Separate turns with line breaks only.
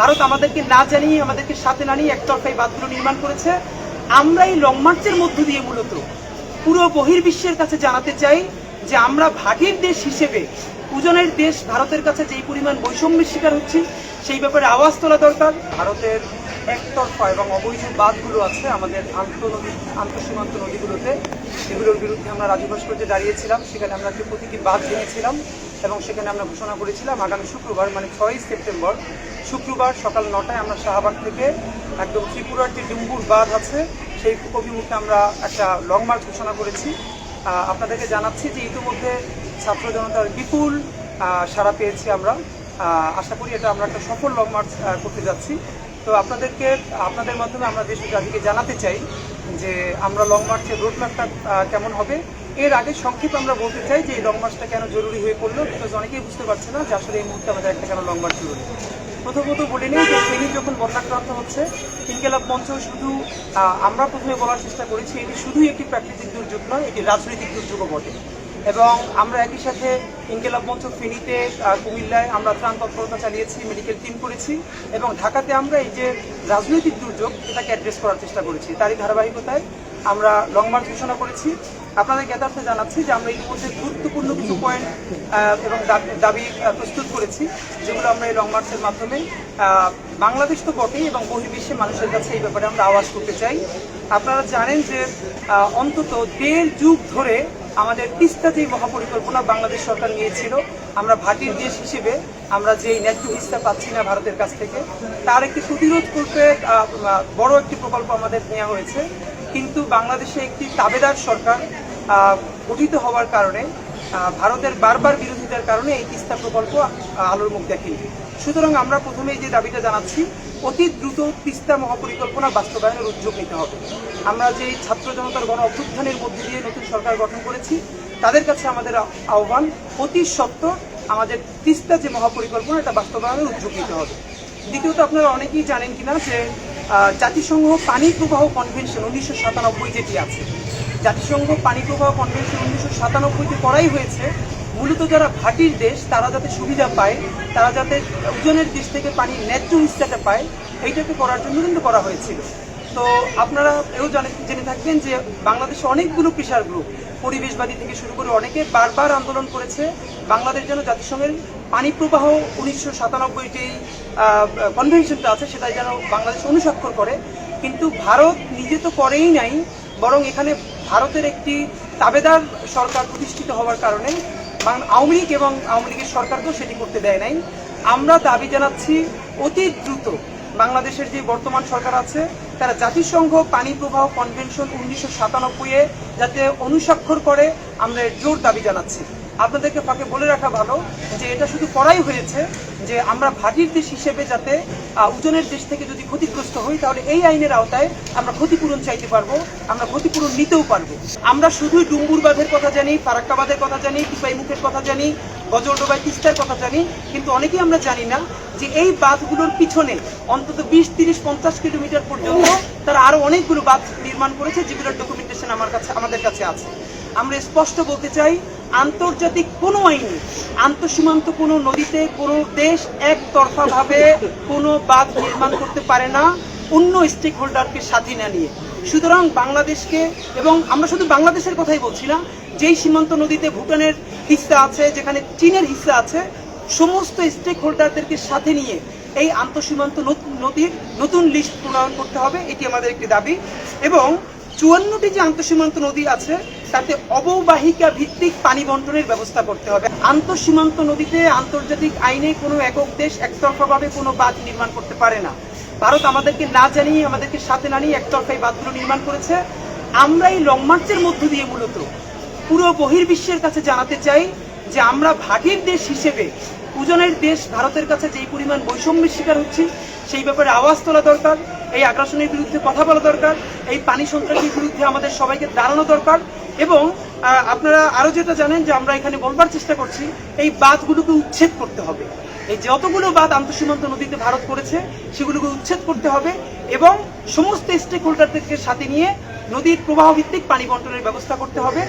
ভারত আমাদেরকে না জানিয়ে, আমাদেরকে সাথে না নিয়ে একতরফা এই বাঁধগুলো নির্মাণ করেছে। আমরা এই লং মার্চের মধ্য দিয়ে মূলত পুরো বহির্বিশ্বের কাছে জানাতে চাই যে আমরা ভাগের দেশ হিসেবে, উজনের দেশ ভারতের কাছে যেই পরিমাণ বৈষম্যের শিকার হচ্ছি, সেই ব্যাপারে আওয়াজ তোলা দরকার। ভারতের একতরফা এবং অবৈধ বাঁধগুলো আছে আমাদের আন্তঃনদী আন্তঃসীমান্ত নদীগুলোতে। সেগুলোর বিরুদ্ধে আমরা রাজু ভাস্কর্যে দাঁড়িয়েছিলাম। সেখানে আমরা একটি প্রতীকী বাঁধ ভেঙেছিলাম এবং সেখানে আমরা ঘোষণা করেছিলাম আগামী শুক্রবার মানে ছয়ই সেপ্টেম্বর, শুক্রবার সকাল নটায় আমরা শাহবাগ থেকে একদম ত্রিপুরার যে ডুম্বুর বাঁধ আছে, সেই অভিমুখে আমরা একটা লং মার্চ ঘোষণা করেছি। আপনাদেরকে জানাচ্ছি যে ইতিমধ্যে ছাত্র জনতার বিপুল সাড়া পেয়েছি আমরা। আশা করি এটা আমরা একটা সফল লং মার্চ করতে যাচ্ছি। তো আপনাদেরকে, আপনাদের মাধ্যমে আমরা দেশ জাতিকে জানাতে চাই যে আমরা লং মার্চের রোডম্যাপটা কেমন হবে এর আগে সংক্ষেপে আমরা বলতে চাই যে এই লং মার্চটা কেন জরুরি হয়ে পড়ল বিকজ অনেকেই বুঝতে পারছে না যে আসলে এই মুহূর্তে আমাদের একটা কেন লং মার্চ জরুরি। প্রথমত বলে নিই যে ফেনী যখন বন্যাক্রান্ত হচ্ছে, ইনকেলাব মঞ্চ শুধু আমরা প্রথমে বলার চেষ্টা করেছি, এটি শুধুই একটি প্রাকৃতিক দুর্যোগ নয়, এটি রাজনৈতিক দুর্যোগও বটে। এবং আমরা একই সাথে ইনকেলাব মঞ্চ ফেনীতে কুমিল্লায় আমরা ত্রাণ তৎপরতা চালিয়েছি মেডিকেল টিম করেছি, এবং ঢাকাতে আমরা এই যে রাজনৈতিক দুর্যোগ, এটাকে অ্যাড্রেস করার চেষ্টা করেছি। তারই ধারাবাহিকতায় আমরা লং মার্চ ঘোষণা করেছি। আপনাদের জ্ঞাতার্থে জানাচ্ছি যে আমরা ইতিমধ্যে গুরুত্বপূর্ণ কিছু পয়েন্ট এবং দাবি- প্রস্তুত করেছি, যেগুলো আমরা এই লং মার্চের মাধ্যমে বাংলাদেশ তো বটেই এবং বহির্বিশ্বে মানুষের কাছে এই ব্যাপারে আমরা আওয়াজ করতে চাই। আপনারা জানেন যে অন্তত দেড় যুগ ধরে আমাদের তিস্তা যে মহাপরিকল্পনা বাংলাদেশ সরকার নিয়েছিল, আমরা ভাটির দেশ হিসেবে আমরা যে ন্যায্য তিস্তা পাচ্ছি না ভারতের কাছ থেকে, তার একটি প্রতিরোধ করতে বড় একটি প্রকল্প আমাদের নেওয়া হয়েছে। কিন্তু বাংলাদেশে একটি তাবেদার সরকার গঠিত হওয়ার কারণে ভারতের বারবার বিরোধিতার কারণে এই তিস্তা প্রকল্প আলোর মুখ দেখেনি। সুতরাং আমরা প্রথমেই যে দাবিটা জানাচ্ছি, অতি দ্রুত তিস্তা মহাপরিকল্পনা বাস্তবায়নের উদ্যোগ নিতে হবে। আমরা যে ছাত্র জনতার গণ অভ্যুত্থানের মধ্যে দিয়ে নতুন সরকার গঠন করেছি, তাদের কাছে আমাদের আহ্বান, অতি সত্ত্বর আমাদের তিস্তা যে মহাপরিকল্পনা, এটা বাস্তবায়নের উদ্যোগ নিতে হবে। দ্বিতীয়ত আপনারা অনেকেই জানেন কিনা যে জাতিসংঘ পানি প্রবাহ কনভেনশন উনিশশো সাতানব্বই যেটি আছে? জাতিসংঘ পানি প্রবাহ কনভেনশন উনিশশো সাতানব্বইতে করাই হয়েছে। মূলত যারা ভাটির দেশ, তারা যাতে সুবিধা পায়, তারা যাতে ওজনের দেশ থেকে পানির ন্যায্য হিস্সাটা পায়, এইটাকে করার জন্য কিন্তু করা হয়েছিল। তো আপনারা এও জানে জেনে থাকবেন যে বাংলাদেশে অনেকগুলো প্রেশার গ্রুপ পরিবেশবাদী থেকে শুরু করে অনেকে বারবার আন্দোলন করেছে বাংলাদেশ যেন জাতিসংঘের পানি প্রবাহ উনিশশো সাতানব্বই যেই কনভেনশনটা আছে সেটা যেন বাংলাদেশ অনুস্বাক্ষর করে। কিন্তু ভারত নিজে তো করেই নাই, বরং এখানে ভারতের একটি তাবেদার সরকার প্রতিষ্ঠিত হওয়ার কারণে আওয়ামী লীগ এবং আওয়ামী লীগের সরকারকেও সেটি করতে দেয় নাই। আমরা দাবি জানাচ্ছি অতি দ্রুত বাংলাদেশের যে বর্তমান সরকার আছে তারা জাতিসংঘ পানি প্রবাহ কনভেনশন উনিশশো সাতানব্বইয়ে যাতে অনুস্বাক্ষর করে আমরা জোর দাবি জানাচ্ছি। আপনাদেরকে ফাঁকে বলে রাখা ভালো যে এটা শুধু করাই হয়েছে যে আমরা ভাটির দেশ হিসেবে যাতে উজনের দেশ থেকে যদি ক্ষতিগ্রস্ত হই, তাহলে এই আইনের আওতায় আমরা ক্ষতিপূরণ চাইতে পারব, আমরা ক্ষতিপূরণ নিতেও পারব। আমরা শুধুই ডুম্বুর বাঁধের কথা জানি ফারাক্কা বাঁধের কথা জানি টিপাই মুখের কথা জানি গজলডোবাই তিস্তার কথা জানি, কিন্তু অনেকেই আমরা জানি না যে এই বাঁধগুলোর পিছনে অন্তত বিশ, তিরিশ, পঞ্চাশ কিলোমিটার পর্যন্ত তারা আরও অনেকগুলো বাঁধ নির্মাণ করেছে, যেগুলোর ডকুমেন্টেশন আমার কাছে, আমাদের কাছে আছে। আমরা স্পষ্ট বলতে চাই, আন্তর্জাতিক কোনো আইনে, আন্তঃসীমান্ত কোনো নদীতে কোনো দেশ একতরফাভাবে কোনো বাঁধ নির্মাণ করতে পারে না, অন্য স্টেক হোল্ডারকে সাথে না নিয়ে। সুতরাং বাংলাদেশকে এবং আমরা শুধু বাংলাদেশের কথাই বলছি না, যেই সীমান্ত নদীতে ভুটানের হিস্সা আছে, যেখানে চীনের হিস্সা আছে, সমস্ত স্টেক হোল্ডারদেরকে সাথে নিয়ে এই আন্তঃসীমান্ত নদীর নতুন লিস্ট প্রণয়ন করতে হবে, এটি আমাদের একটি দাবি। এবং চুয়ান্নটি যে আন্তঃসীমান্ত নদী আছে তাতে অববাহিকা ভিত্তিক পানি বন্টনের ব্যবস্থা করতে হবে। আন্তঃসীমান্ত নদীতে আন্তর্জাতিক আইনে কোনো একক দেশ একতরফাভাবে কোনো বাঁধ নির্মাণ করতে পারে না। ভারত আমাদেরকে না জানিয়ে আমাদেরকে সাথে না নিয়ে একতরফা এই বাঁধগুলো নির্মাণ করেছে। আমরা এই লং মার্চের মধ্য দিয়ে মূলত পুরো বহির্বিশ্বের কাছে জানাতে চাই যে আমরা ভাটির দেশ হিসেবে, উজনের দেশ ভারতের কাছে যেই পরিমাণ বৈষম্যের শিকার হচ্ছি, সেই ব্যাপারে আওয়াজ তোলা দরকার, এই আগ্রাসনের বিরুদ্ধে কথা বলা দরকার, এই পানি সন্ত্রাসের বিরুদ্ধে আমাদের সবাইকে দাঁড়ানো দরকার। এবং আপনারা আরও যেটা জানেন যে আমরা এখানে বলবার চেষ্টা করছি, এই বাঁধগুলোকে উচ্ছেদ করতে হবে। এই যতগুলো বাঁধ আন্তঃসীমান্ত নদীতে ভারত করেছে, সেগুলোকে উচ্ছেদ করতে হবে এবং সমস্ত স্টেক হোল্ডারদেরকে সাথে নিয়ে নদীর প্রবাহ ভিত্তিক পানি বন্টনের ব্যবস্থা করতে হবে।